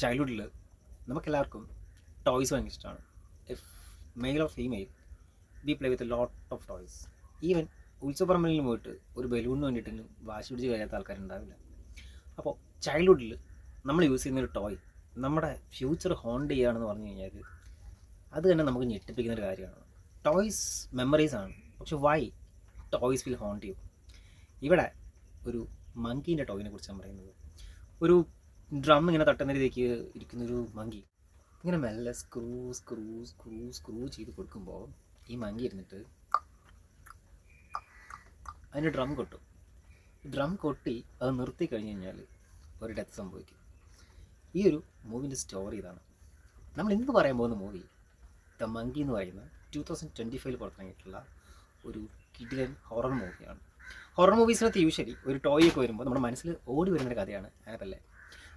ചൈൽഡ്ഹുഡിൽ നമുക്കെല്ലാവർക്കും ടോയ്സ് ഭയങ്കര ഇഷ്ടമാണ് if male or female we play with lot of toys even ഉത്സവപ്പറമ്പലിൽ പോയിട്ട് ഒരു ബലൂണിന് വേണ്ടിയിട്ടെങ്കിലും വാശി പിടിച്ച് കഴിയാത്ത ആൾക്കാരുണ്ടാവില്ല. അപ്പോൾ ചൈൽഡ്ഹുഡിൽ നമ്മൾ യൂസ് ചെയ്യുന്ന ഒരു ടോയ് നമ്മുടെ ഫ്യൂച്ചർ ഹോണ്ട് ചെയ്യുകയാണെന്ന് പറഞ്ഞു കഴിഞ്ഞാൽ അത് തന്നെ നമുക്ക് ഞെട്ടിപ്പിക്കുന്ന ഒരു കാര്യമാണ്. ടോയ്സ് മെമ്മറീസ് ആണ്. പക്ഷെ വൈ ടോയ്സ് വിൽ ഹോണ്ട് ചെയ്യും ഇവിടെ ഒരു മങ്കീന്റെ ടോയിനെ കുറിച്ചാണ് പറയുന്നത്. ഒരു ഡ്രം ഇങ്ങനെ തട്ടുന്ന രീതിക്ക് ഇരിക്കുന്നൊരു മങ്കി ഇങ്ങനെ മെല്ലെ സ്ക്രൂ സ്ക്രൂ സ്ക്രൂ സ്ക്രൂ ചെയ്ത് കൊടുക്കുമ്പോൾ ഈ മങ്കി ഇരുന്നിട്ട് അതിന് ഡ്രം കൊട്ടും. ഡ്രം കൊട്ടി അത് നിർത്തി കഴിഞ്ഞ് കഴിഞ്ഞാൽ ഒരു ഡെത്ത് സംഭവിക്കും. ഈ ഒരു മൂവിന്റെ സ്റ്റോറി ഇതാണ്. നമ്മൾ ഇന്ന് പറയാൻ പോകുന്ന മൂവി ദ മങ്കി എന്ന് പറയുന്ന ടു തൗസൻഡ് ട്വന്റി ഫൈവിൽ പുറത്തിറങ്ങിയിട്ടുള്ള ഒരു കിഡിലൻ ഹൊറർ മൂവിയാണ് ഹൊറർ മൂവീസിനകത്ത് യൂഷ്വലി ഒരു ടോയ് ഒക്കെ വരുമ്പോൾ നമ്മുടെ മനസ്സിൽ ഓടി വരുന്ന ഒരു കഥയാണ് അനബല്ലേ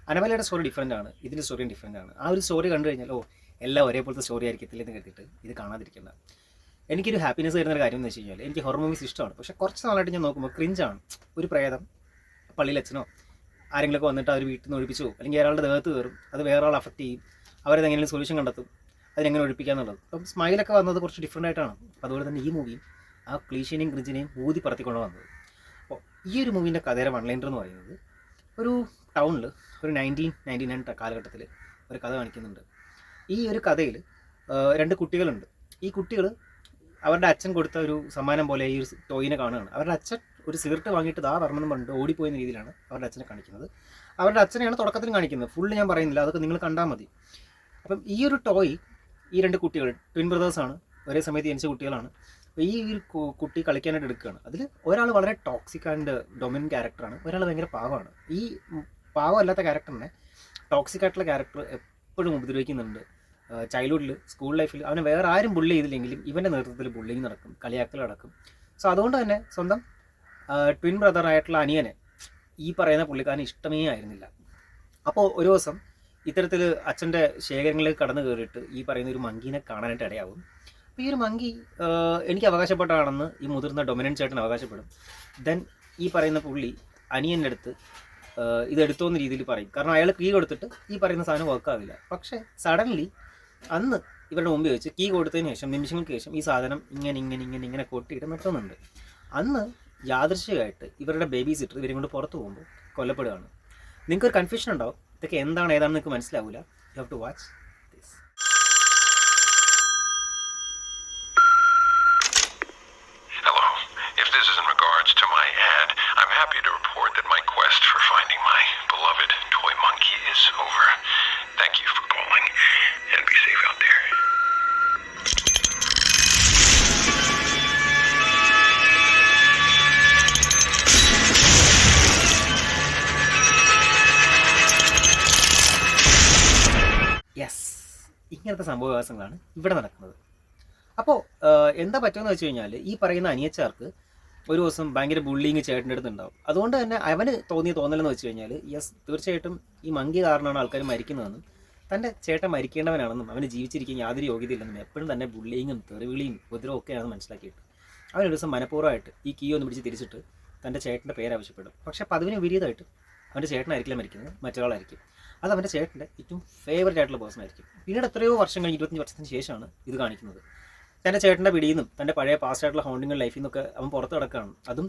അനബല്ലയുടെ സ്റ്റോറി ഡിഫറെന്റ് ആണ്. ഇതിന്റെ സ്റ്റോറിയും ഡിഫറെന്റ് ആണ്. ആ ഒരു സ്റ്റോറി കണ്ടു കഴിഞ്ഞാൽ ഓ എല്ലാം ഒരേപോലത്തെ സ്റ്റോറി ആയിരിക്കത്തില്ല എന്ന് കരുതിയിട്ട് ഇത് കാണാതിരിക്കേണ്ട. എനിക്കൊരു ഹാപ്പിനെസ് തരുന്ന ഒരു കാര്യം എന്ന് വെച്ച് കഴിഞ്ഞാൽ എനിക്ക് ഹൊറർ മൂവീസ് ഇഷ്ടമാണ്. പക്ഷേ കുറച്ച് നാളായിട്ട് ഞാൻ നോക്കുമ്പോൾ ക്രിഞ്ചാണ് ഒരു പ്രേതം പള്ളിയിൽ അച്ഛനോ ആരെങ്കിലുമൊക്കെ വന്നിട്ട് അവർ വീട്ടിൽ നിന്ന് ഒഴിപ്പിച്ചു അല്ലെങ്കിൽ ഒരാളുടെ ദേഹത്ത് കയറും. അത് വേറെ ആൾ അഫക്റ്റ് ചെയ്യും. അവരത് എങ്ങനെയും സൊല്യൂഷൻ കണ്ടെത്തും? അതിനെങ്ങനെ ഒഴിപ്പിക്കുക എന്നുള്ളത്. അപ്പം സ്മൈലൊക്കെ വന്നത് കുറച്ച് ഡിഫറെന്റ് ആയിട്ടാണ്. അപ്പോൾ അതുപോലെ തന്നെ ഈ മൂവിയും ആ ക്ലീഷനെയും ക്രിഞ്ചിനെയും ഊതി പറത്തിക്കൊണ്ട് വന്നത് അപ്പോൾ ഈ ഒരു മൂവിന്റെ കഥയുടെ വൺലൈനർ എന്ന് പറയുന്നത് ഒരു ടൗണിൽ ഒരു നയന്റീൻ നയന്റി നയൻ കാലഘട്ടത്തിൽ ഒരു കഥ കാണിക്കുന്നുണ്ട്. ഈ ഒരു കഥയിൽ രണ്ട് കുട്ടികളുണ്ട്. ഈ കുട്ടികൾ അവരുടെ അച്ഛൻ കൊടുത്ത ഒരു സമ്മാനം പോലെ ഈ ഒരു ടോയിനെ കാണുകയാണ്. അവരുടെ അച്ഛൻ ഒരു സിഗരറ്റ് വാങ്ങിയിട്ട് ദാ വരണമെന്ന് പറഞ്ഞിട്ട് ഓടിപ്പോയെന്ന രീതിയിലാണ് അവരുടെ അച്ഛനെ കാണിക്കുന്നത്. അവരുടെ അച്ഛനെയാണ് തുടക്കത്തിൽ കാണിക്കുന്നത്. ഫുള്ള് ഞാൻ പറയുന്നില്ല. അതൊക്കെ നിങ്ങൾ കണ്ടാൽ മതി. അപ്പം ഈ ഒരു ടോയ് ഈ രണ്ട് കുട്ടികൾ ട്വിൻ ബ്രദേഴ്സാണ് ഒരേ സമയത്ത് ജനിച്ച കുട്ടികളാണ്. ഈ ഒരു കുട്ടി കളിക്കാനായിട്ട് എടുക്കുകയാണ്. അതിൽ ഒരാൾ വളരെ ടോക്സിക് ആൻഡ് ഡൊമിനൻ ക്യാരക്ടറാണ് ഒരാൾ ഭയങ്കര പാവമാണ്. ഈ പാവമല്ലാത്ത ക്യാരക്ടറിനെ ടോക്സിക് ആയിട്ടുള്ള ക്യാരക്ടർ എപ്പോഴും ഉപദ്രവിക്കുന്നുണ്ട്. ചൈൽഡ്ഹുഡിൽ സ്കൂൾ ലൈഫിൽ അവനെ വേറെ ആരും ബുള്ളി ചെയ്തില്ലെങ്കിലും ഇവന്റെ നേതൃത്വത്തിൽ ബുള്ളിങ് നടക്കും കളിയാക്കൽ നടക്കും. സോ അതുകൊണ്ട് തന്നെ സ്വന്തം ട്വിൻ ബ്രദർ ആയിട്ടുള്ള അനിയനെ ഈ പറയുന്ന പുള്ളിക്കാരന് ഇഷ്ടമേ ആയിരുന്നില്ല. അപ്പോൾ ഒരു ദിവസം ഇത്തരത്തിൽ അച്ഛന്റെ ശേഖരങ്ങളിലേക്ക് കടന്നു കയറിയിട്ട് ഈ പറയുന്ന ഒരു മങ്കീനെ കാണാനായിട്ട് ഇടയാവും. അപ്പോൾ ഈ ഒരു മങ്കി എനിക്ക് അവകാശപ്പെട്ടതാണെന്ന് ഈ മുതിർന്ന ഡൊമിനൻസ് ചേട്ടൻ അവകാശപ്പെടും. ദെൻ ഈ പറയുന്ന പുള്ളി അനിയന്റെ അടുത്ത് ഇത് എടുത്തോന്ന രീതിയിൽ പറയും. കാരണം അയാൾ കീ കൊടുത്തിട്ട് ഈ പറയുന്ന സാധനം വർക്ക് ആവില്ല. പക്ഷേ സഡൻലി അന്ന് ഇവരുടെ മുമ്പിൽ വെച്ച് കീ കൊടുത്തതിന് ശേഷം നിമിഷങ്ങൾക്ക് ശേഷം ഈ സാധനം ഇങ്ങനെ ഇങ്ങനെ ഇങ്ങനെ ഇങ്ങനെ കൊട്ടിയിട്ട് നിർത്തുന്നുണ്ട്. അന്ന് യാദൃശ്യമായിട്ട് ഇവരുടെ ബേബി സിറ്റർ ഇവരും കൊണ്ട് പുറത്ത് പോകുമ്പോൾ കൊല്ലപ്പെടുകയാണ് നിങ്ങൾക്കൊരു കൺഫ്യൂഷൻ ഉണ്ടാവും. ഇതൊക്കെ എന്താണ് ഏതാണെന്ന് നിങ്ങൾക്ക് മനസ്സിലാവില്ല you have to watch happy to report that my quest for finding my beloved toy monkey is over. Thank you for calling, and be safe out there. Yes ഇങ്ങനത്തെ സംഭവവികാസങ്ങളാണ് ഇവിടെ നടക്കുന്നത് അപ്പോൾ എന്താ പറ്റുമെന്ന് വെച്ച് കഴിഞ്ഞാൽ ഈ പറയുന്ന അനിയച്ചാർക്ക് ഒരു ദിവസം ഭയങ്കര ബുള്ളിങ് ചേട്ടന്റെ അടുത്ത് ഉണ്ടാവും. അതുകൊണ്ട് തന്നെ അവന് തോന്നിയ തോന്നലെന്ന് വെച്ച് കഴിഞ്ഞാൽ യെസ് തീർച്ചയായിട്ടും ഈ മങ്കി കാരണമാണ് ആൾക്കാർ മരിക്കുന്നതെന്നും. തന്റെ ചേട്ടൻ മരിക്കേണ്ടവനാണെന്നും അവന് ജീവിച്ചിരിക്കാൻ യാതൊരു യോഗ്യതയില്ലെന്നും എപ്പോഴും തന്നെ ബുള്ളിങ്ങും തെറിവിളിയും ഉപദ്രവം ഒക്കെയാണെന്ന് മനസ്സിലാക്കിയിട്ട് അവൻ ഒരു ദിവസം മനഃപൂർവമായിട്ട് ഈ കീ ഒന്ന് പിടിച്ച് തിരിച്ചിട്ട് തന്റെ ചേട്ടന്റെ പേര് ആവശ്യപ്പെടും. പക്ഷേ അപ്പം അതിന് വിപരീതമായിട്ട് അവന്റെ ചേട്ടനായിരിക്കില്ല മരിക്കുന്നത് മറ്റൊരാളായിരിക്കും. അത് അവന്റെ ചേട്ടന്റെ ഏറ്റവും ഫേവറേറ്റ് ആയിട്ടുള്ള പേഴ്സൺ ആയിരിക്കും. പിന്നീട് എത്രയോ വർഷം കഴിഞ്ഞ് ഇരുപത്തഞ്ച് വർഷത്തിന് ശേഷമാണ് ഇത് കാണിക്കുന്നത്. തന്റെ ചേട്ടന്റെ പിടിയിൽ നിന്നും തന്റെ പഴയ പാസ്റ്റ് ആയിട്ടുള്ള ഹോണ്ടിങ് ലൈഫിൽ നിന്നൊക്കെ അവൻ പുറത്ത് കിടക്കുകയാണ്. അതും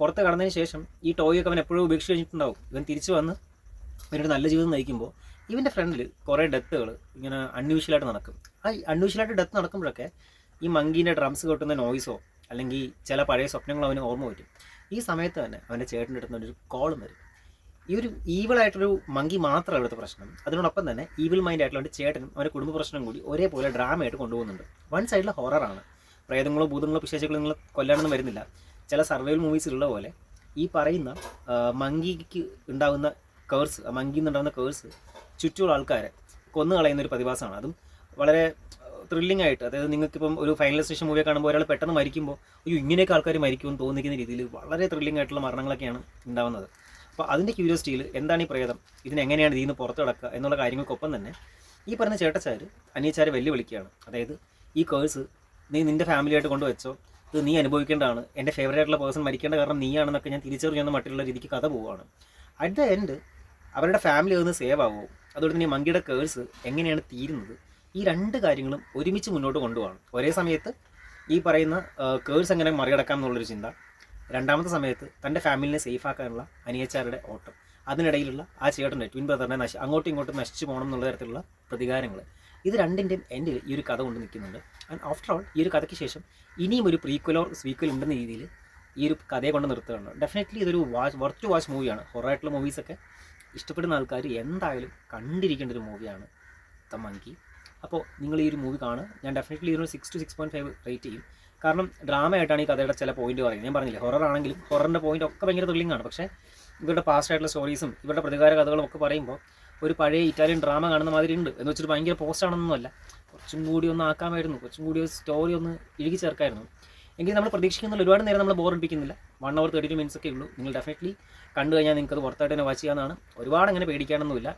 പുറത്ത് കടന്നതിന് ശേഷം ഈ ടോയ് ഒക്കെ അവൻ എപ്പോഴും ഉപേക്ഷിച്ച് കഴിഞ്ഞിട്ടുണ്ടാവും. ഇവൻ തിരിച്ചു വന്ന് ഇവനൊരു നല്ല ജീവിതം നയിക്കുമ്പോൾ ഇവന്റെ ഫ്രണ്ടിൽ കുറേ ഡെത്തുകൾ ഇങ്ങനെ അൺയൂഷ്വലായിട്ട് നടക്കും. ആ അൺയൂഷ്വലായിട്ട് ഡെത്ത് നടക്കുമ്പോഴൊക്കെ ഈ മങ്കീന്റെ ഡ്രംസ് കൊട്ടുന്ന നോയ്സോ അല്ലെങ്കിൽ ചില പഴയ സ്വപ്നങ്ങളോ അവന് ഓർമ്മ വരും. ഈ സമയത്ത് തന്നെ അവന്റെ ചേട്ടന്റെ അടുത്ത് ഒരു കോളും വരും. ഈ ഒരു ഈവിൾ ആയിട്ടൊരു മങ്കി മാത്രമല്ല ഇവിടുത്തെ പ്രശ്നം. അതിനോടൊപ്പം തന്നെ ഈവിൾ മൈൻഡ് ആയിട്ടുള്ള ഒരു ചേട്ടനും അവന്റെ കുടുംബ പ്രശ്നം കൂടി ഒരേപോലെ ഡ്രാമയായിട്ട് കൊണ്ടുപോകുന്നുണ്ട്. വൺ സൈഡിൽ ഹൊററാണ് പ്രേതങ്ങളോ ഭൂതങ്ങളോ പിശേഷകളോ നിങ്ങൾ കൊല്ലാനൊന്നും വരുന്നില്ല. ചില സർവൈവൽ മൂവീസിലുള്ള പോലെ ഈ പറയുന്ന മങ്കിക്ക് ഉണ്ടാകുന്ന കേഴ്സ് മങ്കി മങ്കിയിൽ നിന്നുണ്ടാകുന്ന കേഴ്സ് ചുറ്റുമുള്ള ആൾക്കാരെ കൊന്നു കളയുന്ന ഒരു പ്രതിഭാസമാണ്. അതും വളരെ ത്രില്ലിംഗ് ആയിട്ട്. അതായത് നിങ്ങൾക്കിപ്പം ഒരു ഫൈനൽ സ്റ്റേഷൻ മൂവിയെ കാണുമ്പോൾ ഒരാൾ പെട്ടെന്ന് മരിക്കുമ്പോൾ അയ്യോ ഇങ്ങനെയൊക്കെ ആൾക്കാർ മരിക്കുമെന്ന് തോന്നിക്കുന്ന രീതിയിൽ വളരെ ത്രില്ലിംഗ് ആയിട്ടുള്ള മരണങ്ങളൊക്കെയാണ് ഉണ്ടാവുന്നത്. അപ്പോൾ അതിന്റെ ക്യൂരിയോസിറ്റിയിൽ എന്താണ് ഈ പ്രേതം? ഇതിനെങ്ങനെയാണ് ഇതിൽ നിന്ന് പുറത്തു കിടക്കുക എന്നുള്ള കാര്യങ്ങൾക്കൊപ്പം തന്നെ ഈ പറഞ്ഞ ചേട്ടച്ചാർ അനിയച്ചാരെ വെല്ലുവിളിക്കുകയാണ്. അതായത് ഈ കേഴ്സ് നീ നിന്റെ ഫാമിലിയായിട്ട് കൊണ്ടുവച്ചോ ഇത് നീ അനുഭവിക്കേണ്ടതാണ് എന്റെ ഫേവറേറ്റ് ആയിട്ടുള്ള പേഴ്സൺ മരിക്കേണ്ട കാരണം നീയാണെന്നൊക്കെ ഞാൻ തിരിച്ചറിഞ്ഞെന്ന മറ്റുള്ള രീതിക്ക് കഥ പോവുകയാണ്. അറ്റ് ദ എൻഡ് അവരുടെ ഫാമിലി ഒന്ന് സേവ് ആവുമോ അതുകൊണ്ട് തന്നെ മങ്കിയുടെ കേഴ്സ് എങ്ങനെയാണ് തീരുന്നത്? ഈ രണ്ട് കാര്യങ്ങളും ഒരുമിച്ച് മുന്നോട്ട് കൊണ്ടുപോകണം ഒരേ സമയത്ത് ഈ പറയുന്ന കേഴ്സ് എങ്ങനെ മറികടക്കാം എന്നുള്ളൊരു ചിന്ത രണ്ടാമത്തെ സമയത്ത് തന്റെ ഫാമിലിനെ സേഫ് ആക്കാനുള്ള അനിയച്ചാരുടെ ഓട്ടം. അതിനിടയിലുള്ള ആ ചേട്ടന്റെ ട്വിൻ ബ്രദറിനെ നശി അങ്ങോട്ടും ഇങ്ങോട്ടും നശിച്ചു പോകണം എന്നുള്ള തരത്തിലുള്ള പ്രതികാരങ്ങൾ. ഇത് രണ്ടിന്റെയും എൻഡിൽ ഈ ഒരു കഥ കൊണ്ട് നിൽക്കുന്നുണ്ട്. ആൻഡ് ആഫ്റ്റർ ഓൾ ഈ ഒരു കഥയ്ക്ക് ശേഷം ഇനിയും ഒരു പ്രീക്വലോ സ്വീക്വൽ ഉണ്ടെന്ന രീതിയിൽ ഈ ഒരു കഥയെ കൊണ്ട് നിർത്തുകയാണ്. ഡെഫിനറ്റ്ലി ഇതൊരു വാച്ച് വർത്ത് ടു വാച്ച് മൂവിയാണ് ഹൊറായിട്ടുള്ള മൂവീസൊക്കെ ഇഷ്ടപ്പെടുന്ന ആൾക്കാർ എന്തായാലും കണ്ടിരിക്കേണ്ട ഒരു മൂവിയാണ് ദ മങ്കി അപ്പോൾ നിങ്ങൾ ഈ ഒരു മൂവി കാണുക. ഞാൻ ഡെഫിനറ്റ്ലി ഇതിനൊരു six to six point five rate ചെയ്യും. കാരണം ഡ്രാമ ആയിട്ടാണ് ഈ കഥയുടെ ചില പോയിന്റ് പറയുന്നത്. ഞാൻ പറഞ്ഞില്ലേ ഹൊറർ ആണെങ്കിലും ഹൊററിന്റെ പോയിന്റ് ഒക്കെ ഭയങ്കര ത്രില്ലിംഗ് ആണ്. പക്ഷേ ഇവരുടെ പാസ്റ്റ് ആയിട്ടുള്ള സ്റ്റോറീസും ഇവരുടെ പ്രതികാര കഥകളും ഒക്കെ പറയുമ്പോൾ ഒരു പഴയ ഇറ്റാലിയൻ ഡ്രാമ കാണുന്ന മാതിരി ഉണ്ട്. എന്ന് വെച്ചിട്ട് ഭയങ്കര പോസ്റ്റ് ആണെന്നൊന്നുമല്ല കുറച്ചും കൂടി ഒന്ന് ആക്കാമായിരുന്നു. കുറച്ചും കൂടി സ്റ്റോറി ഒന്ന് ഇഴുകി ചേർക്കായിരുന്നു. എങ്കിൽ നമ്മൾ പ്രതീക്ഷിക്കുന്ന ഒരുപാട് നേരം നമ്മൾ ബോറടിപ്പിക്കുന്നില്ല one hour thirty two minutes ഒക്കെ ഉള്ളൂ. നിങ്ങൾ ഡെഫിനറ്റ്ലി കണ്ടു കഴിഞ്ഞാൽ നിങ്ങൾക്ക് അത് പുറത്തായിട്ട് തന്നെ വാച്ച് ചെയ്യാനാണ് ഒരുപാട് അങ്ങനെ പേടിക്കാനൊന്നുമില്ല.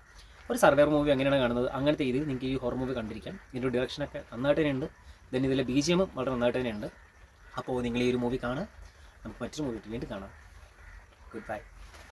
ഒരു സർവൈവർ മൂവി അങ്ങനെയാണ് കാണുന്നത്. അങ്ങനത്തെ രീതിയിൽ നിങ്ങൾക്ക് ഈ ഹൊറർ മൂവി കണ്ടിരിക്കാം. ഇതിന്റെ ഡയറക്ഷനൊക്കെ നന്നായിട്ട് തന്നെ ഉണ്ട്. ദെൻ ഇതിലെ ബി ജി എമ്മും വളരെ നന്നായിട്ട് തന്നെയുണ്ട്. അപ്പോൾ നിങ്ങൾ ഈ ഒരു മൂവി കാണുക. നമുക്ക് മറ്റൊരു മൂവി വീണ്ടും കാണാം. Good bye